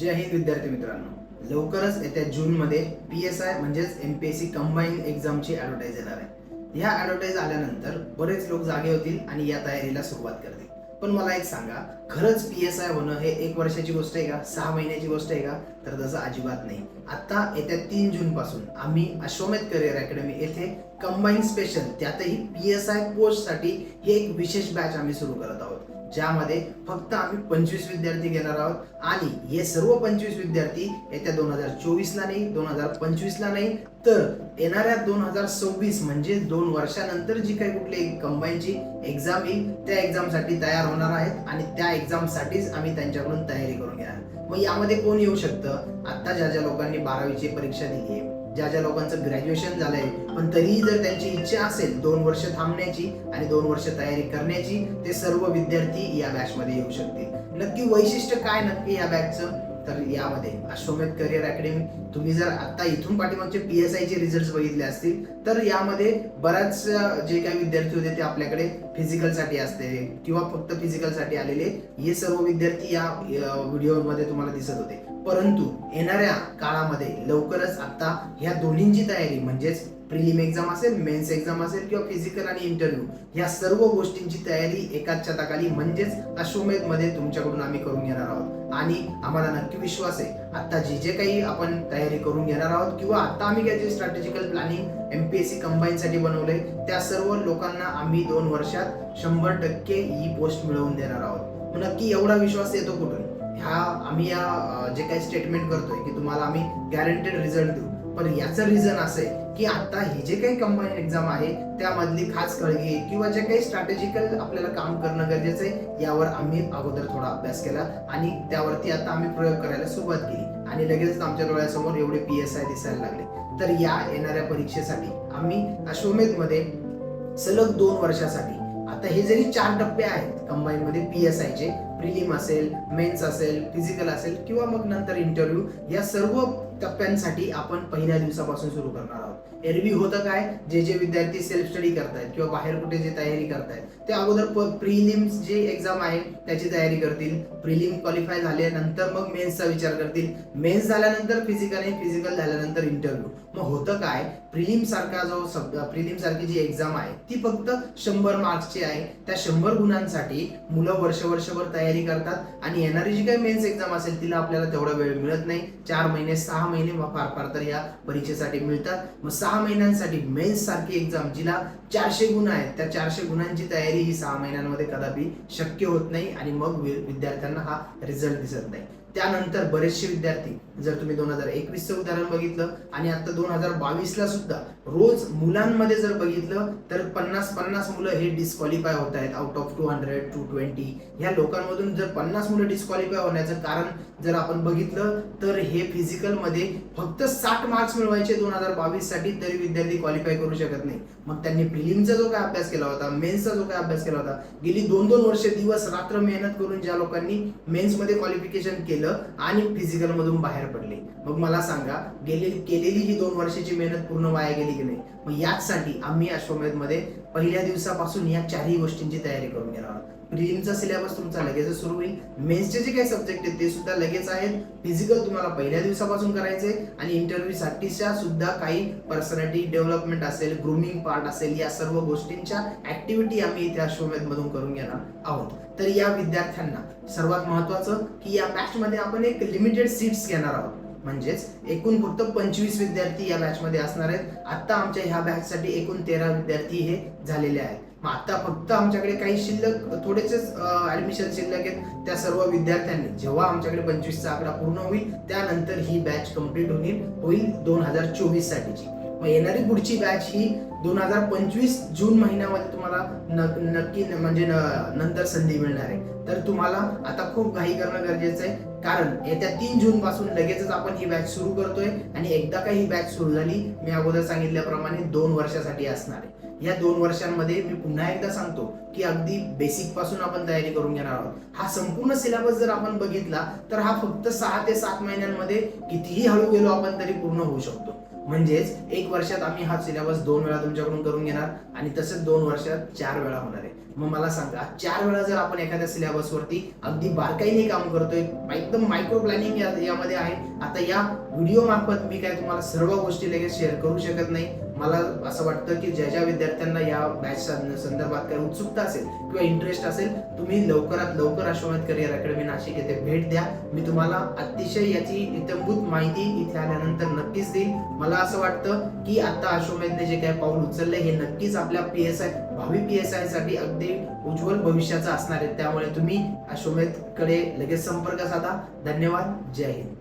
जय हिंद विद्यार्थी मित्रांनो. लवकरच येत्या जूनमध्ये पी एस आय म्हणजेच M P S C combine एक्झामची advertise येणार आहे. ह्या ॲडव्हर्टाईज आल्यानंतर बरेच लोक जागे होतील आणि या तयारीला सुरुवात करतील. पण मला एक सांगा खरंच पी एस आय होणं हे एक वर्षाची गोष्ट आहे का? सहा महिन्याची गोष्ट आहे का? तर तसं अजिबात नाही. आता येत्या तीन जून पासून आम्ही अश्वमेध करिअर अकॅडमी येथे कंबाईन स्पेशल त्यातही पी एस आय पोस्टसाठी ही एक विशेष बॅच आम्ही सुरू करत आहोत. ज्यामध्ये फक्त आम्ही पंचवीस विद्यार्थी घेणार आहोत आणि हे सर्व पंचवीस विद्यार्थी येत्या दोन हजार चोवीसला नाही दोन हजार पंचवीसला नाही तर येणाऱ्या दोन हजार सव्वीस म्हणजे दोन वर्षानंतर जी काही कुठली कंबाईनची एक्झाम येईल त्या एक्झामसाठी तयार होणार आहेत आणि त्या एक्झामसाठीच आम्ही त्यांच्याकडून तयारी करून घेणार. मग यामध्ये कोण येऊ शकतं? आता ज्या ज्या लोकांनी बारावीची परीक्षा दिली आहे ज्या ज्या लोकांचं ग्रॅज्युएशन झालंय पण तरीही जर त्यांची इच्छा असेल दोन वर्ष थांबण्याची आणि दोन वर्ष तयारी करण्याची ते सर्व विद्यार्थी या बॅच मध्ये येऊ शकतील. नक्की वैशिष्ट्य काय नक्की या बॅचचं तर यामध्ये अश्वमेध करिअर अकॅडमी तुम्ही जर आता इथून पाठीमागचे पी एस आयचे रिझल्ट बघितले असतील तर यामध्ये बऱ्याच जे काही विद्यार्थी होते ते आपल्याकडे फिजिकलसाठी असते किंवा फक्त फिजिकलसाठी आलेले हे सर्व विद्यार्थी या व्हिडिओमध्ये तुम्हाला दिसत होते. परंतु येणाऱ्या काळामध्ये लवकरच आता ह्या दोन्हींची तयारी म्हणजेच प्रिलिम एक्झाम असेल मेन्स एक्झाम असेल किंवा फिजिकल आणि इंटरव्ह्यू या सर्व गोष्टींची तयारी एकाच छताखाली म्हणजेच अश्वमेधमध्ये तुमच्याकडून आम्ही करून घेणार आहोत. आणि आम्हाला नक्की विश्वास आहे आता जे जे काही आपण तयारी करून घेणार आहोत किंवा आता आम्ही काय जे स्ट्रॅटेजिकल प्लॅनिंग एमपीएससी कंबाईन साठी बनवलंय त्या सर्व लोकांना आम्ही दोन वर्षात शंभर टक्के ही पोस्ट मिळवून देणार आहोत. नक्की एवढा विश्वास येतो कुठून? ह्या आम्ही या जे काही स्टेटमेंट करतोय की तुम्हाला आम्ही गॅरंटेड रिझल्ट देऊ. पण याचं रिझन असं आहे की आता ही जे काही कंबाईन एक्झाम आहे त्यामधली खास कळगी किंवा जे काही स्ट्रॅटेजिकल आपल्याला काम करणं गरजेचं आहे यावर आम्ही अगोदर थोडा अभ्यास केला आणि त्यावरती आता आम्ही प्रयोग करायला सुरुवात केली. आणि लगेच आमच्या डोळ्यासमोर एवढे पी एस आय दिसायला लागले. तर या येणाऱ्या परीक्षेसाठी आम्ही अश्वमेधमध्ये सलग दोन वर्षासाठी आता हे जरी चार टप्पे आहेत कंबाईनमध्ये पी एस आयचे प्रिलिम असेल मेन्स असेल फिजिकल असेल किंवा मग नंतर इंटरव्ह्यू या सर्व टप्प्यांसाठी आपण पहिल्या दिवसापासून सुरू करणार आहोत. एरवी होतं काय? जे जे विद्यार्थी सेल्फ स्टडी करतायत किंवा बाहेर कुठे जे तयारी करतायत ते अगोदर प्रिलिम्स जे एक्झाम आहे त्याची तयारी करतील. प्रिलिम क्वालिफाय झाल्यानंतर मग मेन्सचा विचार करतील. मेन्स झाल्यानंतर फिजिकल आणि फिजिकल झाल्यानंतर इंटरव्ह्यू मग होतं काय? प्रिलिम सारखा जो प्रिलिम सारखी जी एक्झाम आहे ती फक्त शंभर मार्क्सची आहे. त्या शंभर गुणांसाठी मुलं वर्ष वर्षभर तयारी करतात. आणि येणारी जी काही मेन्स एक्झाम असेल तिला आपल्याला तेवढा वेळ मिळत नाही. चार महिने सहा महिने फार फार तर या परीक्षेसाठी मिळतात. मग सहा महिन्यांसाठी मेन्स सारखी एक्झाम जिला चारशे गुण आहेत त्या चारशे गुणांची तयारी ही सहा महिन्यांमध्ये कदापि शक्य होत नाही आणि मग विद्यार्थ्यांना हा रिझल्ट दिसत नाही. त्यानंतर बरेचसे विद्यार्थी जर तुम्ही दोन हजार एकवीसचं उदाहरण बघितलं आणि आता दोन हजार बावीसला सुद्धा रोज मुलांमध्ये जर बघितलं तर पन्नास पन्नास मुलं हे डिस्क्वालिफाय होत आहेत. Out of two hundred two twenty ह्या लोकांमधून जर पन्नास मुलं डिस्क्वालिफाय होण्याचं कारण जर आपण बघितलं तर हे फिजिकलमध्ये फक्त साठ मार्क्स मिळवायचे दोन हजार बावीससाठी तरी विद्यार्थी क्वालिफाय करू शकत नाही. मग त्यांनी प्रिलिमचा जो काय अभ्यास केला होता मेन्सचा जो काय अभ्यास केला होता गेली दोन दोन वर्ष दिवस रात्र मेहनत करून ज्या लोकांनी मेन्समध्ये क्वालिफिकेशन केलं आणि फिजिकल मधून बाहेर पडले. मग मला सांगा गेलेली केलेली ही दोन वर्षाची मेहनत पूर्ण वाया गेली की नाही? मग याचसाठी आम्ही अश्वमेधमध्ये पहिल्या दिवसापासून या चारही गोष्टींची तयारी करून घेणार आहोत. म्हणजे प्रिलिमचा सिलेबस तुमचा लगेच सुरू होईल. मेन्सचे जे काही सब्जेक्ट आहेत ते सुद्धा लगेच आहेत. फिजिकल तुम्हाला पहिल्या दिवसापासून करायचे आणि इंटरव्ह्यूसाठीच्या सुद्धा काही पर्सनॅलिटी डेव्हलपमेंट असेल ग्रुमिंग पार्ट असेल या सर्व गोष्टींच्या ऍक्टिव्हिटी आम्ही इथे अश्वमेध मधून करून घेणार आहोत. तर या विद्यार्थ्यांना सर्वात महत्वाचं की या बॅचमध्ये आपण एक लिमिटेड सीट्स घेणार आहोत. म्हणजेच एकूण फक्त पंचवीस विद्यार्थी या बॅच मध्ये असणार आहेत. आता आमच्या ह्या बॅच साठी एकूण तेरा विद्यार्थी हे झालेले आहेत. मग आता फक्त आमच्याकडे काही शिल्लक थोडेसेच ऍडमिशन शिल्लक आहेत त्या सर्व विद्यार्थ्यांनी. जेव्हा आमच्याकडे पंचवीसचा आकडा पूर्ण होईल त्यानंतर ही बॅच कंप्लीट होईल होईल दोन हजार चोवीस साठीची. मग येणारी पुढची बॅच ही दोन हजार पंचवीस जून महिन्यामध्ये तुम्हाला नक्की म्हणजे नंतर संधी मिळणार आहे. तर तुम्हाला आता खूप घाई करणं गरजेचं आहे. कारण येत्या तीन जून पासून लगेचच आपण ही बॅच सुरू करतोय आणि एकदा का ही बॅच सुरू झाली मी अगोदर सांगितल्याप्रमाणे दोन वर्षासाठी असणार आहे. या दोन वर्षांमध्ये मी पुन्हा एकदा सांगतो की अगदी बेसिकपासून आपण तयारी करून घेणार आहोत. हा संपूर्ण सिलेबस जर आपण बघितला तर हा फक्त सहा ते सात महिन्यांमध्ये कितीही हळू गेलो आपण तरी पूर्ण होऊ शकतो. म्हणजेच एक वर्षात आम्ही हा सिलेबस दोन वेळा तुमच्याकडून करून घेणार आणि तसंच दोन वर्षात चार वेळा होणार आहे. मग मला सांगा चार वेळा जर आपण एखाद्या सिलेबसवरती अगदी बारकाईने काम करतोय एकदम मायक्रो प्लॅनिंग यामध्ये आहे आता या व्हिडिओ मार्फत मी काय तुम्हाला सर्व गोष्टी लगेच शेअर करू शकत नाही. मला असं वाटतं की ज्या ज्या विद्यार्थ्यांना या बॅच संदर्भात काही उत्सुकता असेल किंवा इंटरेस्ट असेल तुम्ही लवकरात लवकर अश्वमेध करिअर अकॅडमी नाशिक येथे भेट द्या. मी तुम्हाला अतिशय याची इतंभूत माहिती इथे आल्यानंतर नक्कीच देईल मला असं वाटतं की आता अश्वमेधने जे काही पाऊल उचलले हे नक्कीच आपल्या पी एस आय भावी पी एस आयसाठी अगदी उज्ज्वल भविष्याचं असणार आहे. त्यामुळे तुम्ही अश्वमेधकडे लगेच संपर्क साधा. धन्यवाद. जय हिंद.